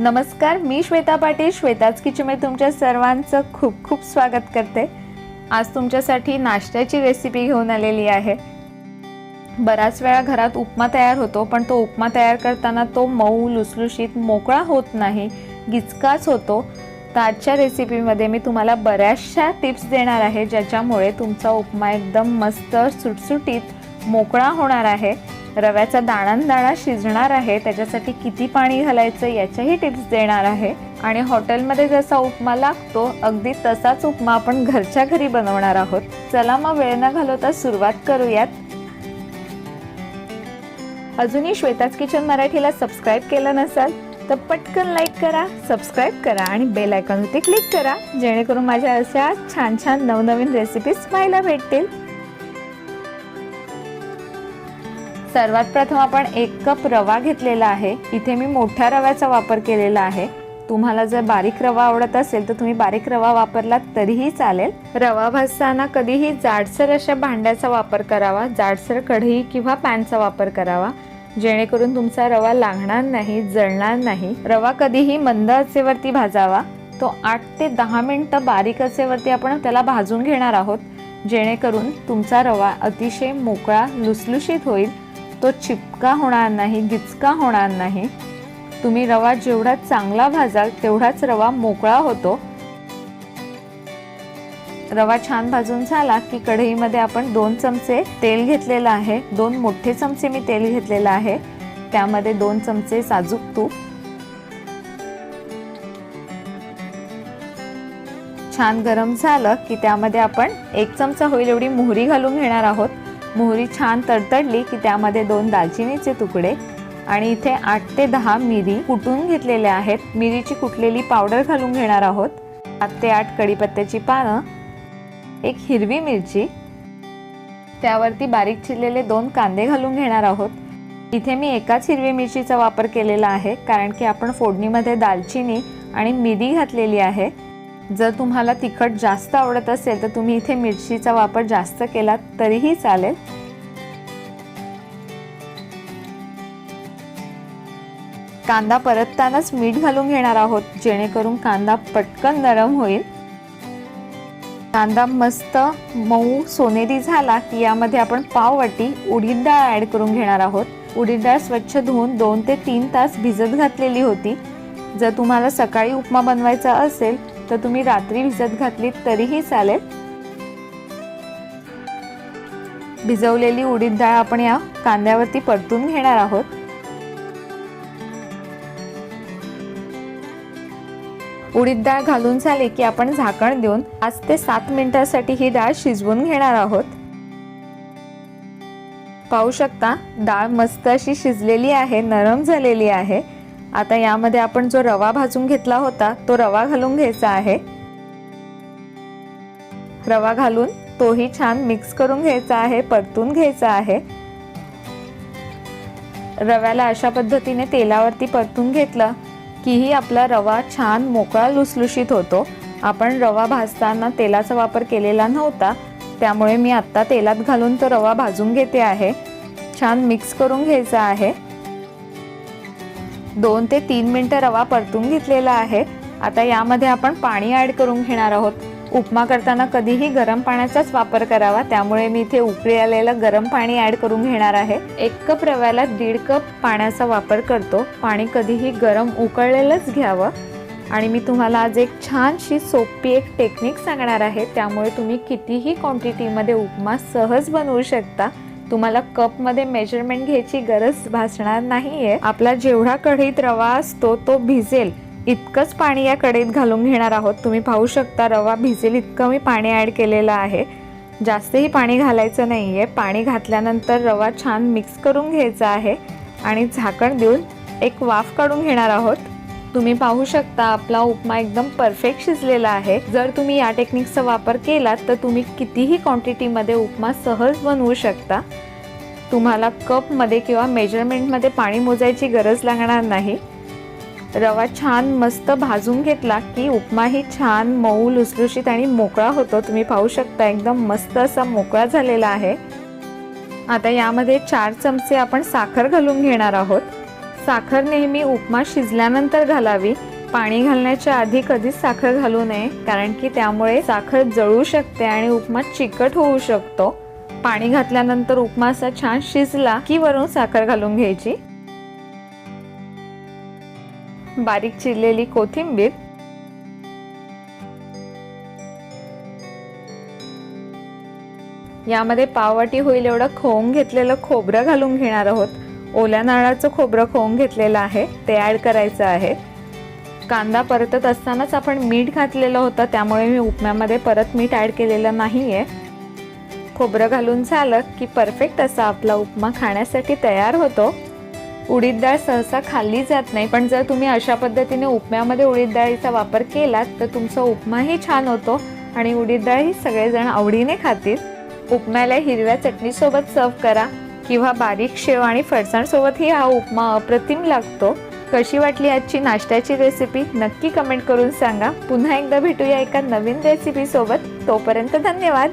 नमस्कार मी श्वेता पाटील श्वेताच किचनमध्ये तुमच्या सर्वांचं खूप खूप स्वागत करते. आज तुमच्यासाठी नाश्त्याची रेसिपी घेऊन आलेली आहे. बऱ्याच वेळा घरात उपमा तयार होतो पण तो उपमा तयार करताना तो मऊ लुसलुशीत मोकळा होत नाही गिचकाच होतो. तर आजच्या रेसिपीमध्ये मी तुम्हाला बऱ्याचशा टिप्स देणार आहे ज्याच्यामुळे तुमचा उपमा एकदम मस्त सुटसुटीत मोकळा होणार आहे. रव्याचा दाणांदाणा शिजणार आहे. त्याच्यासाठी किती पाणी घालायचं याच्याही टिप्स देणार आहे. आणि हॉटेलमध्ये जसा उपमा लागतो अगदी तसाच उपमा आपण घरच्या घरी बनवणार आहोत. चला मग वेळ न घालवता सुरुवात करूयात. अजूनही श्वेताच किचन मराठीला सबस्क्राईब केलं नसाल तर पटकन लाईक करा सबस्क्राईब करा आणि बेल आयकॉनवरती क्लिक करा जेणेकरून माझ्या अशा छान छान नवनवीन रेसिपीज पाहायला भेटतील. सर्वात प्रथम आपण एक कप रवा घेतलेला आहे. इथे मी मोठ्या रव्याचा वापर केलेला आहे. तुम्हाला जर बारीक रवा आवडत असेल तर तुम्ही बारीक रवा वापरला तरीही चालेल. रवा भाजताना कधीही जाडसर अशा भांड्याचा वापर करावा. जाडसर कढई किंवा पॅनचा वापर करावा. जेणेकरून तुमचा रवा लागणार नाही जळणार नाही. रवा कधीही मंद असेवरती भाजावा. तो आठ ते दहा मिनटं बारीक असेवरती आपण त्याला भाजून घेणार आहोत. जेणेकरून तुमचा रवा अतिशय मोकळा लुसलुशीत होईल. तो चिपका होणार नाही गिचका होणार नाही. तुम्ही रवा जेवढा चांगला भाजाल तेवढाच रवा मोकळा होतो. रवा छान भाजून झाला की कढईमध्ये आपण दोन चमचे तेल घेतलेलं आहे. दोन मोठे चमचे मी तेल घेतलेलं आहे. त्यामध्ये दोन चमचे साजूक तूप. छान गरम झालं की त्यामध्ये आपण एक चमचा होईल एवढी मोहरी घालून घेणार आहोत. मोहरी छान तडतडली की त्यामध्ये दोन दालचिनीचे तुकडे आणि इथे आठ ते दहा मिरी कुटून घेतलेल्या आहेत. मिरीची कुटलेली पावडर घालून घेणार आहोत. सात ते आठ कडीपत्त्याची पानं एक हिरवी मिरची त्यावरती बारीक चिरलेले दोन कांदे घालून घेणार आहोत. इथे मी एकाच हिरवी मिरचीचा वापर केलेला आहे कारण की आपण फोडणीमध्ये दालचिनी आणि मिरी घातलेली आहे. जर तुम्हाला तिखट जास्त आवडत असेल तर तुम्ही इथे मिरचीचा वापर जास्त केला तरीही चालेल. कांदा परततानाच मीठ घालून घेणार आहोत जेणेकरून कांदा पटकन नरम होईल. कांदा मस्त मऊ सोनेरी झाला की यामध्ये आपण पाववाटी उडीद डाळ ॲड करून घेणार आहोत. उडीद डाळ स्वच्छ धुवून दोन ते तीन तास भिजत घातलेली होती. जर तुम्हाला सकाळी उपमा बनवायचा असेल तर तुम्ही रात्री भिजत घातली तरीही चालेल. भिजवलेली उडीद डाळ आपण या कांद्यावरती परतून घेणार आहोत. उडीद डाळ घालून झाली की आपण झाकण देऊन पाच ते सात मिनिटासाठी ही डाळ शिजवून घेणार आहोत. पाहू शकता डाळ मस्त अशी शिजलेली आहे नरम झालेली आहे. आता यामध्ये आपण जो रवा भाजून घेतला होता तो रवा घालून घ्यायचा आहे. रवा घालून तोही छान मिक्स करून घ्यायचा आहे परतून घ्यायचा आहे. रव्याला अशा पद्धतीने तेलावरती परतून घेतलं कीही आपला रवा छान मोकळा लुसलुशीत होतो. आपण रवा भाजताना तेलाचा वापर केलेला नव्हता त्यामुळे मी आत्ता तेलात घालून तो रवा भाजून घेते आहे. छान मिक्स करून घ्यायचा आहे. दोन ते तीन मिनटं रवा परतून घेतलेला आहे. आता यामध्ये आपण पाणी ॲड करून घेणार आहोत. उपमा करताना कधीही गरम पाण्याचाच वापर करावा. त्यामुळे मी इथे उकळी आलेलं गरम पाणी ॲड करून घेणार आहे. एक कप रव्याला दीड कप पाण्याचा वापर करतो. पाणी कधीही गरम उकळलेलंच घ्यावं. आणि मी तुम्हाला आज एक छानशी सोपी एक टेक्निक सांगणार आहे. त्यामुळे तुम्ही कितीही क्वांटिटीमध्ये उपमा सहज बनवू शकता. तुम्हाला कपमध्ये मेजरमेंट घ्यायची गरज भासणार नाहीये. आपला जेवढा कढईत रवा असतो तो भिजेल. इतकंच पाणी या कढईत घालून घेणार आहोत. तुम्ही पाहू शकता रवा भिजेल इतकं मी पाणी ॲड केलेलं आहे. जास्तही पाणी घालायचं नाही आहे पाणी घातल्यानंतर रवा छान मिक्स करून घ्यायचा आहे आणि झाकण देऊन एक वाफ काढून घेणार आहोत. तुम्ही पाहू शकता आपला उपमा एकदम परफेक्ट शिजलेला आहे. जर तुम्ही या टेक्निकचा वापर केलात तर तुम्ही कितीही क्वांटिटीमध्ये उपमा सहज बनवू शकता. तुम्हाला कपमध्ये किंवा मेजरमेंटमध्ये पाणी मोजायची गरज लागणार नाही. रवा छान मस्त भाजून घेतला की उपमाही छान मऊ लुसलुशीत आणि मोकळा होतो. तुम्ही पाहू शकता एकदम मस्त असा मोकळा झालेला आहे. आता यामध्ये चार चमचे आपण साखर घालून घेणार आहोत. साखर नेहमी उपमा शिजल्यानंतर घालावी. पाणी घालण्याच्या आधी कधीच साखर घालू नये कारण की त्यामुळे साखर जळू शकते आणि उपमा चिकट होऊ शकतो. पाणी घातल्यानंतर उपमा असा छान शिजला की वरून साखर घालून घ्यायची. बारीक चिरलेली कोथिंबीर. यामध्ये पाववाटी होईल एवढं खोवून घेतलेलं खोबरं घालून घेणार आहोत. ओल्या नारळाचं खोबरं खोवून घेतलेलं आहे. ते ॲड करायचं आहे. कांदा परतत असतानाच आपण मीठ घातलेलं होतं त्यामुळे मी उपम्यामध्ये परत मीठ ॲड केलेलं नाही आहे खोबरं घालून झालं की परफेक्ट असा आपला उपमा खाण्यासाठी तयार होतो. उडीद डाळ सहसा खाल्ली जात नाही पण जर तुम्ही अशा पद्धतीने उपम्यामध्ये उडीद डाळीचा वापर केलात तर तुमचा उपमाही छान होतो आणि उडीद डाळ ही सगळेजण आवडीने खातील. उपम्याला हिरव्या चटणीसोबत सर्व करा किंवा बारीक शेव आणि फरसाणसोबतही हा उपमा अप्रतिम लागतो. कशी वाटली आजची नाश्त्याची रेसिपी? नक्की कमेंट करून सांगा. पुन्हा एकदा भेटूया एका नवीन रेसिपीसोबत. तोपर्यंत धन्यवाद.